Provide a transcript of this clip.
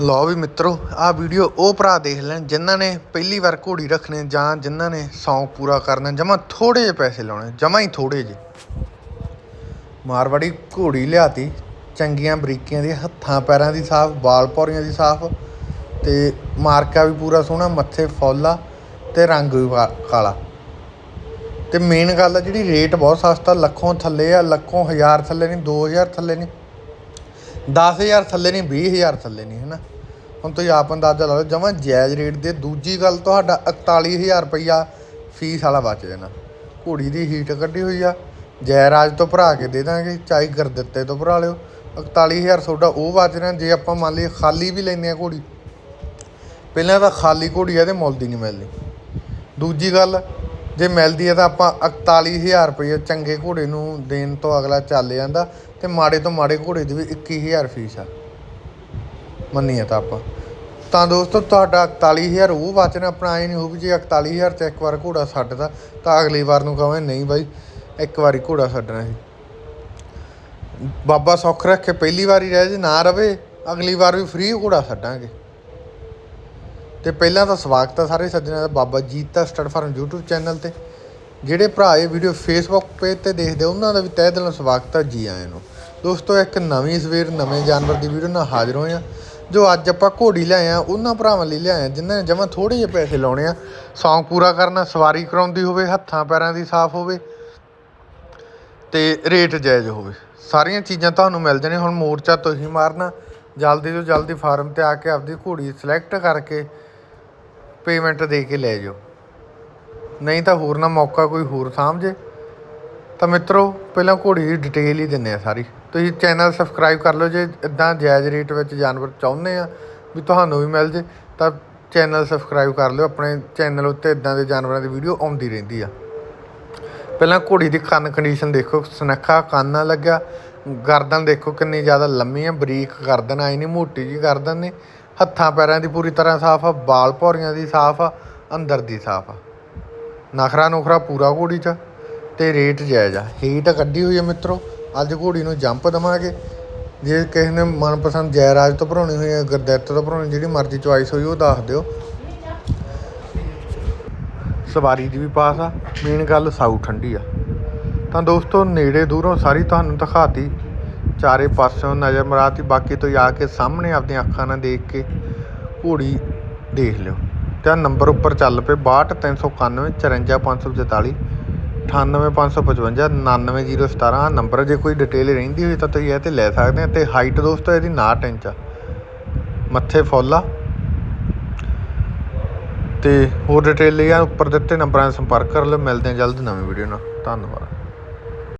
ਲਓ ਵੀ ਮਿੱਤਰੋ, ਆਹ ਵੀਡੀਓ ਉਹ ਭਰਾ ਦੇਖ ਲੈਣ ਜਿਨ੍ਹਾਂ ਨੇ ਪਹਿਲੀ ਵਾਰ ਘੋੜੀ ਰੱਖਣੇ ਜਾਂ ਜਿਨ੍ਹਾਂ ਨੇ ਸ਼ੌਂਕ ਪੂਰਾ ਕਰਨਾ ਜਮਾ ਥੋੜੇ ਜਿਹੇ ਪੈਸੇ ਲਾਉਣੇ ਜਮਾ ਹੀ ਥੋੜੇ ਜਿਹੇ। ਮਾਰਵਾੜੀ ਘੋੜੀ ਲਿਆਤੀ, ਚੰਗੀਆਂ ਬਰੀਕੀਆਂ ਦੀ ਹੱਥਾਂ, ਪੈਰਾਂ ਦੀ ਸਾਫ਼, ਵਾਲ ਪੌਰੀਆਂ ਦੀ ਸਾਫ਼ ਤੇ ਮਾਰਕਾ ਵੀ ਪੂਰਾ ਸੋਹਣਾ, ਮੱਥੇ ਫੌਲਾ ਆ ਤੇ ਰੰਗ ਵੀ ਕਾਲਾ। ਤੇ ਮੇਨ ਗੱਲ ਆ, ਜਿਹੜੀ ਰੇਟ ਬਹੁਤ ਸਸਤਾ, ਲੱਖੋਂ ਥੱਲੇ ਆ, ਲੱਖੋਂ ਹਜ਼ਾਰ ਥੱਲੇ ਨਹੀਂ 2000 ਥੱਲੇ ਨਹੀਂ। 10000 ਥੱਲੇ ਨਹੀਂ 20000 ਥੱਲੇ ਨਹੀਂ, ਹੈਨਾ? ਹੁਣ ਤੁਸੀਂ ਆਪ ਅੰਦਾਜ਼ਾ ਲਾ ਲਓ, ਜਮਾਂ ਜਾਇਜ਼ ਰੇਟ ਦੇ ਦੂਜੀ ਗੱਲ ਤੁਹਾਡਾ 41000 ਰੁਪਈਆ ਫੀਸ ਵਾਲਾ ਬਚ ਜਾਣਾ। ਘੋੜੀ ਦੀ ਹੀਟ ਕੱਢੀ ਹੋਈ ਆ, ਜੈਰਾਜ ਤੋਂ ਭਰਾ ਕੇ ਦੇ ਦਾਂਗੇ, ਚਾਹੀ ਗੁਰਦਿੱਤੇ ਤੋਂ ਭਰਾ ਲਿਓ 41000 ਤੁਹਾਡਾ ਉਹ ਬਚ ਜਾਣਾ, ਜੇ ਆਪਾਂ ਮੰਨ ਲਈ ਖਾਲੀ ਵੀ ਲੈਂਦੇ ਆ ਘੋੜੀ। ਪਹਿਲਾਂ ਤਾਂ ਖਾਲੀ ਘੋੜੀ ਆ ਤੇ ਮੁੱਲ ਦੀ ਨਹੀਂ ਮਿਲਦੀ ਦੂਜੀ ਗੱਲ ਜੇ ਮਿਲਦੀ ਹੈ ਤਾਂ ਆਪਾਂ 41000 ਰੁਪਏ ਚੰਗੇ ਘੋੜੇ ਨੂੰ ਦੇਣ ਤੋਂ ਅਗਲਾ ਚੱਲ ਜਾਂਦਾ ਤੇ ਮਾੜੇ ਤੋਂ ਮਾੜੇ ਘੋੜੇ ਦੀ ਵੀ 21000 ਫੀਸ ਆ। ਮੰਨੀਏ ਤਾਂ ਆਪਾਂ। ਤਾਂ ਦੋਸਤੋ, ਤੁਹਾਡਾ 41000 ਉਹ ਬਚਣਾ ਆਪਣਾ ਐ ਨਹੀਂ ਹੋਊ ਵੀ ਜੇ 41000 ਤੇ ਇੱਕ ਵਾਰ ਘੋੜਾ ਛੱਡਦਾ ਤਾਂ ਅਗਲੀ ਵਾਰ ਨੂੰ ਕਹਾਂ ਨਹੀਂ ਬਾਈ, ਇੱਕ ਵਾਰੀ ਘੋੜਾ ਛੱਡਣਾ ਸੀ। ਬਾਬਾ ਸੁੱਖ ਰੱਖੇ, ਪਹਿਲੀ ਵਾਰੀ ਰਹਿ ਜੇ ਨਾ ਰਵੇ, ਅਗਲੀ ਵਾਰ ਵੀ ਫ੍ਰੀ ਘੋੜਾ ਛੱਡਾਂਗੇ। ਤੇ ਪਹਿਲਾਂ ਤਾਂ ਸਵਾਗਤ ਹੈ ਸਾਰੇ ਸੱਜਣਾਂ ਦਾ, Baba Jeeta stud farm YouTube channel ਤੇ। ਜਿਹੜੇ ਭਰਾ ਇਹ ਵੀਡੀਓ Facebook ਪੇਜ ਤੇ ਦੇਖਦੇ ਉਹਨਾਂ ਦਾ ਵੀ ਤਹਿ ਦਿਲੋਂ ਸਵਾਗਤ ਹੈ ਜੀ ਆਇਆਂ ਨੂੰ। ਦੋਸਤੋ, ਇੱਕ ਨਵੀਂ ਸਵੇਰ, ਨਵੇਂ ਜਾਨਵਰ ਦੀ ਵੀਡੀਓ ਨਾਲ ਹਾਜ਼ਰ ਹੋਏ ਆ ਜੋ ਅੱਜ ਆਪਾਂ ਘੋੜੀ ਲਿਆਏ ਆ ਉਹਨਾਂ ਭਰਾਵਾਂ ਲਈ ਲਿਆਏ ਆ ਜਿਨ੍ਹਾਂ ਨੇ ਜਮਾਂ ਥੋੜੇ ਜਿਹੇ ਪੈਸੇ ਲਾਉਣੇ ਆ। ਸੌਂਕ ਪੂਰਾ ਕਰਨਾ, ਸਵਾਰੀ ਕਰਾਉਂਦੀ ਹੋਵੇ, ਹੱਥਾਂ ਪੈਰਾਂ ਦੀ ਸਾਫ਼ ਹੋਵੇ, ਤੇ ਰੇਟ ਜਾਇਜ਼ ਹੋਵੇ। ਸਾਰੀਆਂ ਚੀਜ਼ਾਂ ਤੁਹਾਨੂੰ ਮਿਲ ਜਾਣੀਆਂ, ਹੁਣ ਮੋਰਚਾ ਤੁਸੀਂ ਮਾਰਨਾ ਜਲਦੀ ਤੋਂ ਜਲਦੀ ਫਾਰਮ ਤੇ ਆ ਕੇ ਆਪਦੀ ਘੋੜੀ ਸਿਲੈਕਟ ਕਰਕੇ ਪੇਮੈਂਟ ਦੇ ਕੇ ਲੈ ਜਾਓ ਨਹੀਂ ਤਾਂ ਹੋਰ ਨਾ ਮੌਕਾ ਕੋਈ ਹੋਰ ਸਮਝੇ ਤਾਂ ਮਿੱਤਰੋ, ਪਹਿਲਾਂ ਘੋੜੀ ਦੀ ਡਿਟੇਲ ਹੀ ਦਿੰਨੇ ਆ ਸਾਰੀ। ਤੁਸੀਂ ਚੈਨਲ ਸਬਸਕ੍ਰਾਈਬ ਕਰ ਲਓ ਜੇ ਇਦਾਂ ਜਾਇਜ਼ ਰੇਟ ਵਿੱਚ ਜਾਨਵਰ ਚਾਹੁੰਦੇ ਆ ਵੀ ਤੁਹਾਨੂੰ ਵੀ ਮਿਲ ਜੇ, ਤਾਂ ਚੈਨਲ ਸਬਸਕ੍ਰਾਈਬ ਕਰ ਲਿਓ। ਆਪਣੇ ਚੈਨਲ ਉੱਤੇ ਇਦਾਂ ਦੇ ਜਾਨਵਰਾਂ ਦੀ ਵੀਡੀਓ ਆਉਂਦੀ ਰਹਿੰਦੀ ਆ। ਪਹਿਲਾਂ ਘੋੜੀ ਦੀ ਕੰਨ ਕੰਡੀਸ਼ਨ ਦੇਖੋ, ਸਨੱਖਾ ਕੰਨ ਨਾ ਲੱਗਿਆ ਗਰਦਨ ਦੇਖੋ ਕਿੰਨੀ ਜ਼ਿਆਦਾ ਲੰਮੀ ਆ, ਬਰੀਕ ਗਰਦਨ ਆਈ ਨਹੀਂ ਮੋਟੀ ਜੀ ਗਰਦਨ ਨੇ। ਹੱਥਾਂ ਪੈਰਾਂ ਦੀ ਪੂਰੀ ਤਰ੍ਹਾਂ ਸਾਫ਼ ਆ, ਬਾਲ ਭੌਰੀਆਂ ਦੀ ਸਾਫ਼ ਆ, ਅੰਦਰ ਦੀ ਸਾਫ਼ ਆ। ਨਖਰਾ ਨੁਖਰਾ ਪੂਰਾ ਘੋੜੀ 'ਚ ਤੇ ਰੇਟ ਜਾਇਜ਼ ਆ। ਹੀਟ ਕੱਢੀ ਹੋਈ ਹੈ ਮਿੱਤਰੋ, ਅੱਜ ਘੋੜੀ ਨੂੰ ਜੰਪ ਦਵਾਂਗੇ। ਜੇ ਕਿਸੇ ਨੇ ਮਨਪਸੰਦ ਜੈਰਾਜ ਤੋਂ ਭਰਾਉਣੀ ਹੋਈ ਹੈ ਗੁਰਦਿੱਤ ਤੋਂ ਭਰਾਉਣੀ ਜਿਹੜੀ ਮਰਜ਼ੀ ਚੁਆਇਸ ਹੋਈ, ਉਹ ਦੱਸ ਦਿਓ। ਸਵਾਰੀ ਦੀ ਵੀ ਪਾਸ ਆ ਮੇਨ ਗੱਲ ਸਾਊ ਠੰਡੀ ਆ। ਤਾਂ ਦੋਸਤੋ, ਨੇੜੇ ਦੂਰੋਂ ਸਾਰੀ ਤੁਹਾਨੂੰ ਦਿਖਾਤੀ। ਚਾਰੇ ਪਾਸਿਓਂ ਨਜ਼ਰ ਮਰਾਤੀ। ਬਾਕੀ ਤੋਂ ਆ ਕੇ ਸਾਹਮਣੇ ਆਪਣੀਆਂ ਅੱਖਾਂ ਨਾਲ ਦੇਖ ਕੇ ਘੋੜੀ ਦੇਖ ਲਿਓ। ਤੇ ਨੰਬਰ ਉੱਪਰ ਚੱਲ ਪਏ 62391 54544 98555 99017 ਆਹ ਨੰਬਰ ਜੇ ਕੋਈ ਡਿਟੇਲ ਰਹਿੰਦੀ ਹੋਈ ਤਾਂ ਤੁਸੀਂ ਇਹ ਤੇ ਲੈ ਸਕਦੇ ਆ ਤੇ ਹਾਈਟ ਦੋਸਤੋ ਇਹਦੀ 9 ਇੰਚ ਆ। ਮੱਥੇ ਫੁੱਲ ਆ। ਤੇ ਹੋਰ ਡਿਟੇਲ ਲਈ ਆ, ਉੱਪਰ ਦਿੱਤੇ ਨੰਬਰਾਂ ਨਾਲ ਸੰਪਰਕ ਕਰ ਲਓ। ਮਿਲਦੇ ਹਾਂ ਜਲਦ ਨਵੀਂ ਵੀਡੀਓ ਨਾਲ। ਧੰਨਵਾਦ।